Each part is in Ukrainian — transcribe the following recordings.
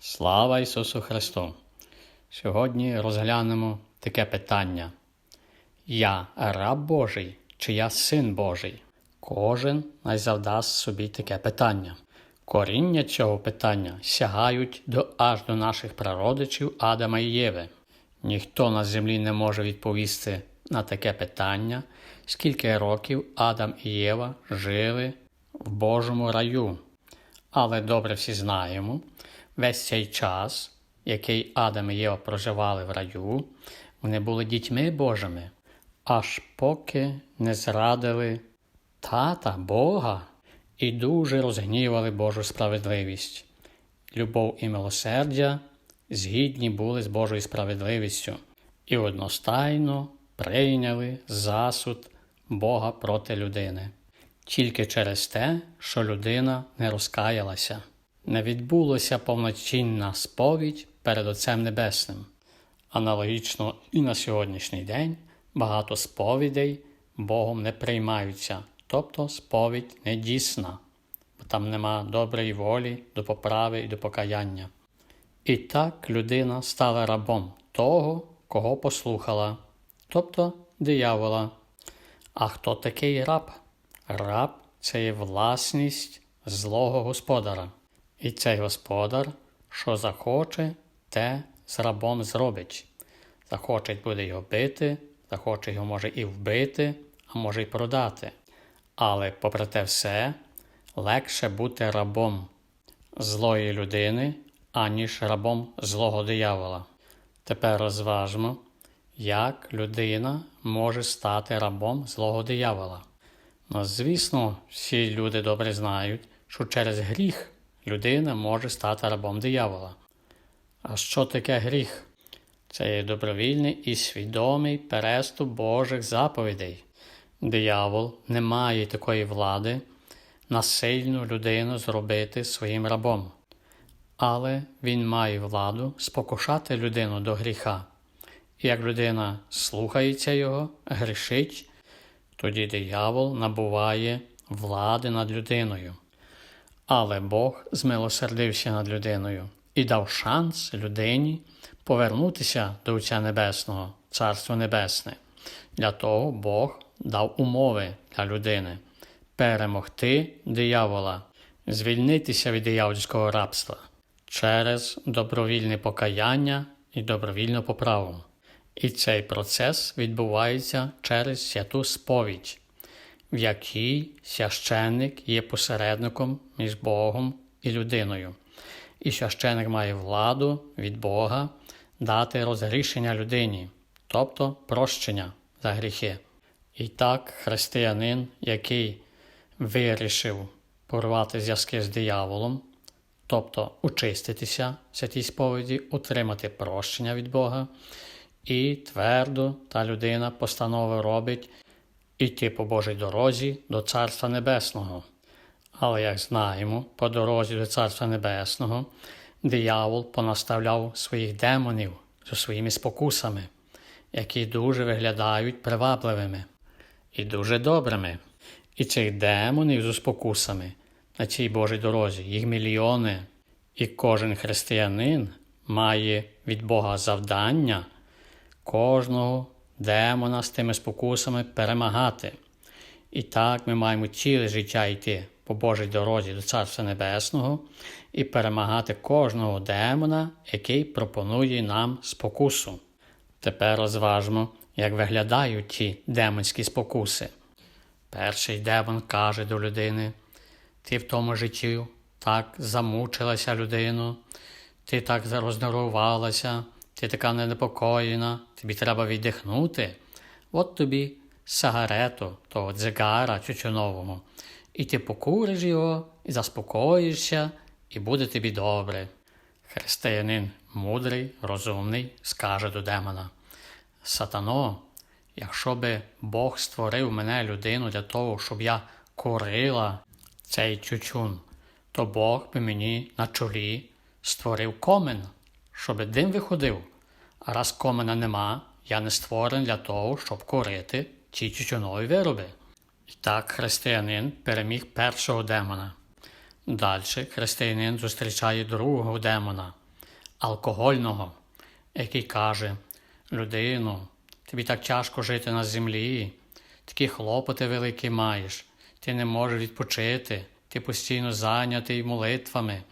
Слава Ісусу Христу! Сьогодні розглянемо таке питання: Я раб Божий чи я син Божий? Кожен найзавдасть собі таке питання. Коріння цього питання сягають до, аж до наших прародичів Адама і Єви. Ніхто на землі не може відповісти на таке питання, скільки років Адам і Єва жили в Божому раю. Але добре всі знаємо, весь цей час, який Адам і Єва проживали в раю, вони були дітьми Божими, аж поки не зрадили тата Бога і дуже розгнівали Божу справедливість. Любов і милосердя згідні були з Божою справедливістю і одностайно прийняли засуд Бога проти людини. Тільки через те, що людина не розкаялася, не відбулося повноцінна сповідь перед Отцем Небесним. Аналогічно і на сьогоднішній день багато сповідей Богом не приймаються, тобто сповідь не дійсна, бо там нема доброї волі до поправи і до покаяння. І так людина стала рабом того, кого послухала, тобто диявола. А хто такий раб? Раб це є власність злого господара. І цей господар, що захоче, те з рабом зробить. Захоче буде його бити, захоче його може і вбити, а може й продати. Але, попри те все, легше бути рабом злої людини, аніж рабом злого диявола. Тепер розважмо, як людина може стати рабом злого диявола. Ну, звісно, всі люди добре знають, що через гріх людина може стати рабом диявола. А що таке гріх? Це є добровільний і свідомий переступ Божих заповідей. Диявол не має такої влади насильну людину зробити своїм рабом, але він має владу спокушати людину до гріха. І як людина слухається його, грішить, тоді диявол набуває влади над людиною. Але Бог змилосердився над людиною і дав шанс людині повернутися до Отця Небесного, Царство Небесне. Для того Бог дав умови для людини перемогти диявола, звільнитися від диявольського рабства через добровільне покаяння і добровільну поправу. І цей процес відбувається через святу сповідь, в якій священник є посередником між Богом і людиною. І священник має владу від Бога дати розгрішення людині, тобто прощення за гріхи. І так християнин, який вирішив порвати зв'язки з дияволом, тобто очиститися святій сповіді, отримати прощення від Бога, і твердо та людина постанови робить іти по Божій дорозі до Царства Небесного. Але, як знаємо, по дорозі до Царства Небесного диявол понаставляв своїх демонів зі своїми спокусами, які дуже виглядають привабливими і дуже добрими. І цих демонів з спокусами на цій Божій дорозі, їх мільйони, і кожен християнин має від Бога завдання кожного демона з тими спокусами перемагати. І так ми маємо ціле життя йти по Божій дорозі до Царства Небесного і перемагати кожного демона, який пропонує нам спокусу. Тепер розважмо, як виглядають ті демонські спокуси. Перший демон каже до людини: Ти в тому житті так замучилася людину, ти так рознервувалася, ти така ненепокоєна, тобі треба віддихнути. От тобі сигарету, того дзигара чучунового, і ти покуриш його, і заспокоїшся, і буде тобі добре. Християнин мудрий, розумний, скаже до демона: Сатано, якщо би Бог створив мене людину для того, щоб я курила цей чучун, то Бог би мені на чолі створив комен, щоб дим виходив. А раз комена нема, я не створений для того, щоб курити ці чучунові вироби. І так християнин переміг першого демона. Далі християнин зустрічає другого демона, алкогольного, який каже: Людину, тобі так тяжко жити на землі, такі хлопоти великі маєш, ти не можеш відпочити, ти постійно зайнятий молитвами.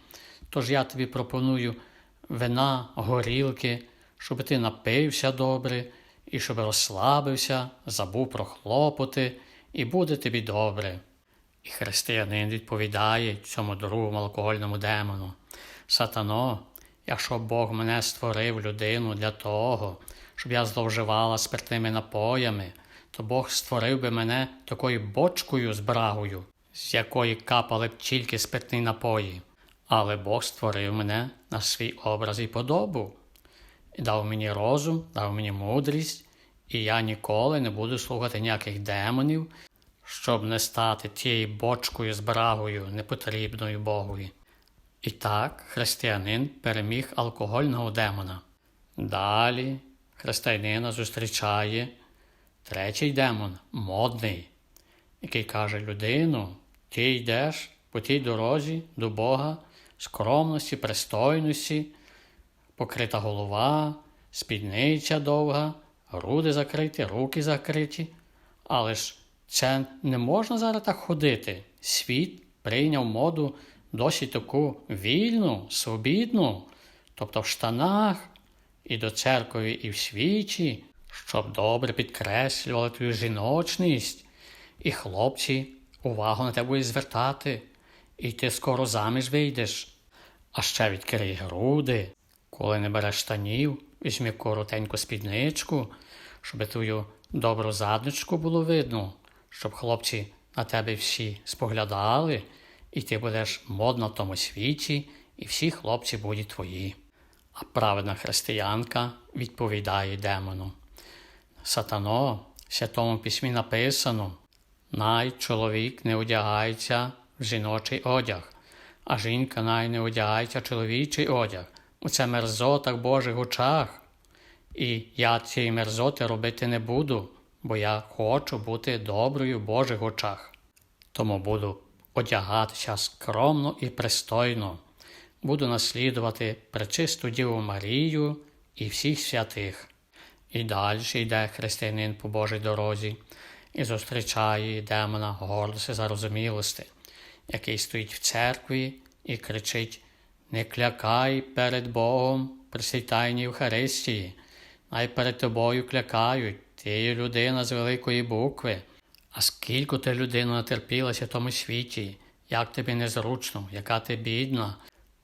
Тож я тобі пропоную вина, горілки, щоб ти напився добре і щоб розслабився, забув про хлопоти, і буде тобі добре. І християнин відповідає цьому другому алкогольному демону. Сатано, якщо Бог мене створив людину для того, щоб я зловживала спиртними напоями, то Бог створив би мене такою бочкою з брагою, з якої капали б тільки спиртні напої. Але Бог створив мене на свій образ і подобу, дав мені розум, дав мені мудрість, і я ніколи не буду слухати ніяких демонів, щоб не стати тією бочкою з брагою, непотрібною Богові. І так християнин переміг алкогольного демона. Далі християнина зустрічає третій демон модний, який каже людину: ти йдеш по тій дорозі до Бога, скромності, пристойності, покрита голова, спідниця довга, груди закриті, руки закриті. Але ж це не можна зараз так ходити. Світ прийняв моду досить таку вільну, свобідну, тобто в штанах, і до церкви, і в свічі, щоб добре підкреслювали твою жіночність, і хлопці увагу на тебе будуть звертати, і ти скоро заміж вийдеш. А ще відкрий груди, коли не береш штанів, візьми коротеньку спідничку, щоб твою добру задничку було видно, щоб хлопці на тебе всі споглядали, і ти будеш модна в тому світі, і всі хлопці будуть твої. А праведна християнка відповідає демону. Сатано, в святому письмі написано: най чоловік не одягається в жіночий одяг, а жінка най не одягається чоловічий одяг. У це мерзота в Божих очах. І я цієї мерзоти робити не буду, бо я хочу бути доброю в Божих очах. Тому буду одягатися скромно і пристойно, буду наслідувати пречисту Діву Марію і всіх святих. І далі йде християнин по Божій дорозі і зустрічає демона гордості зарозумілості, який стоїть в церкві і кричить: Не клякай перед Богом при святайній Євхаристії, най перед тобою клякають, ти є людина з великої букви. А скільки ти людину натерпілася в тому світі, як тобі незручно, яка ти бідна.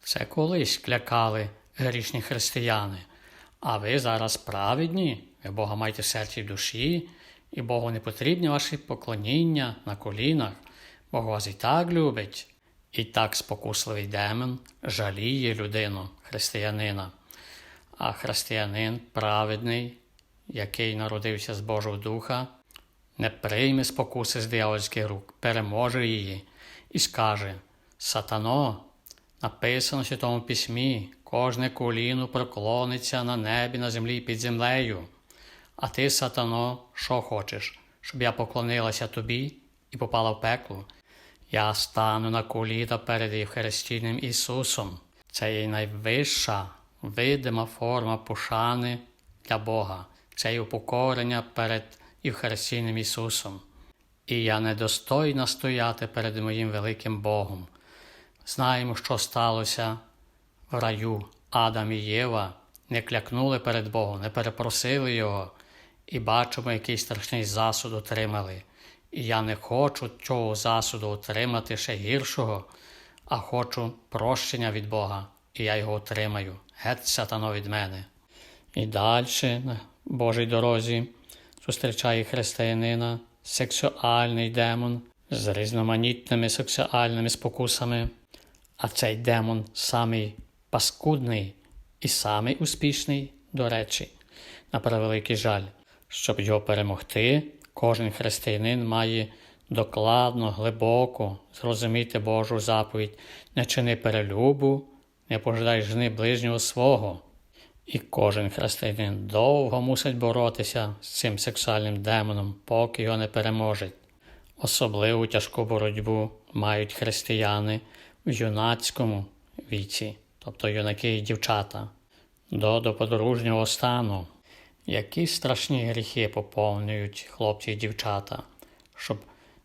Це колись клякали грішні християни. А ви зараз праведні, ви Бога маєте в серці і душі, і Богу не потрібні ваші поклоніння на колінах, Бог і так любить. І так спокусливий демон жаліє людину, християнина. А християнин праведний, який народився з Божого Духа, не прийме спокуси з диявольських рук, переможе її і скаже: Сатано, написано в Святому Письмі, кожне коліно проклониться на небі, на землі і під землею. А ти, сатано, що хочеш, щоб я поклонилася тобі і попала в пекло? Я стану на коліна перед Євхаристійним Ісусом. Це є найвища видима форма пошани для Бога, це є упокорення перед Євхаристійним Ісусом. І я недостойна стояти перед моїм великим Богом. Знаємо, що сталося в раю. Адам і Єва не клякнули перед Богом, не перепросили Його, і бачимо, який страшний засуд отримали. І я не хочу цього засуду отримати ще гіршого, а хочу прощення від Бога, і я його отримаю. Геть сатано від мене. І далі на Божій дорозі зустрічає християнина сексуальний демон з різноманітними сексуальними спокусами, а цей демон самий паскудний і самий успішний, до речі, на превеликий жаль, щоб його перемогти, кожен християнин має докладно, глибоко зрозуміти Божу заповідь, не чини перелюбу, не пожидай жни ближнього свого. І кожен християнин довго мусить боротися з цим сексуальним демоном, поки його не переможуть. Особливу тяжку боротьбу мають християни в юнацькому віці, тобто юнаки і дівчата. до доподружнього стану. Які страшні гріхи поповнюють хлопці і дівчата, щоб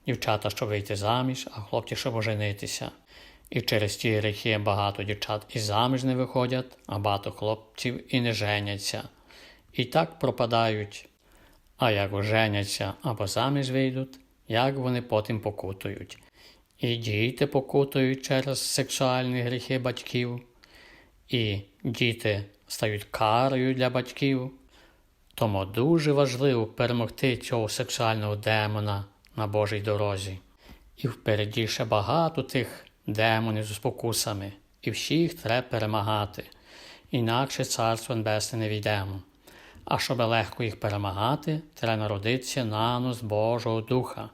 дівчата, щоб вийти заміж, а хлопці, щоб оженитися. І через ті гріхи багато дівчат і заміж не виходять, а багато хлопців і не женяться. І так пропадають. А як оженяться або заміж вийдуть, як вони потім покутують. І діти покутують через сексуальні гріхи батьків, і діти стають карою для батьків. Тому дуже важливо перемогти цього сексуального демона на Божій дорозі. І впереді ще багато тих демонів з спокусами, і всіх треба перемагати, інакше царство небесне не війдемо. А щоб легко їх перемагати, треба народитися на нос Божого Духа,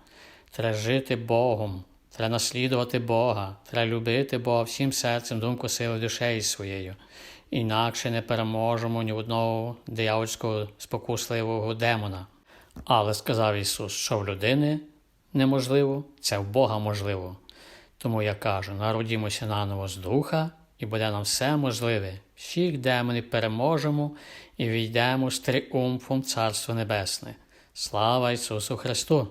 треба жити Богом, треба наслідувати Бога, треба любити Бога всім серцем, думкою, силою, душею своєю. Інакше не переможемо ні одного диявольського спокусливого демона. Але сказав Ісус, що в людини неможливо, це в Бога можливо. Тому я кажу: народімося наново з духа, і буде нам все можливе. Всіх демонів переможемо і війдемо з тріумфом Царства Небесне. Слава Ісусу Христу!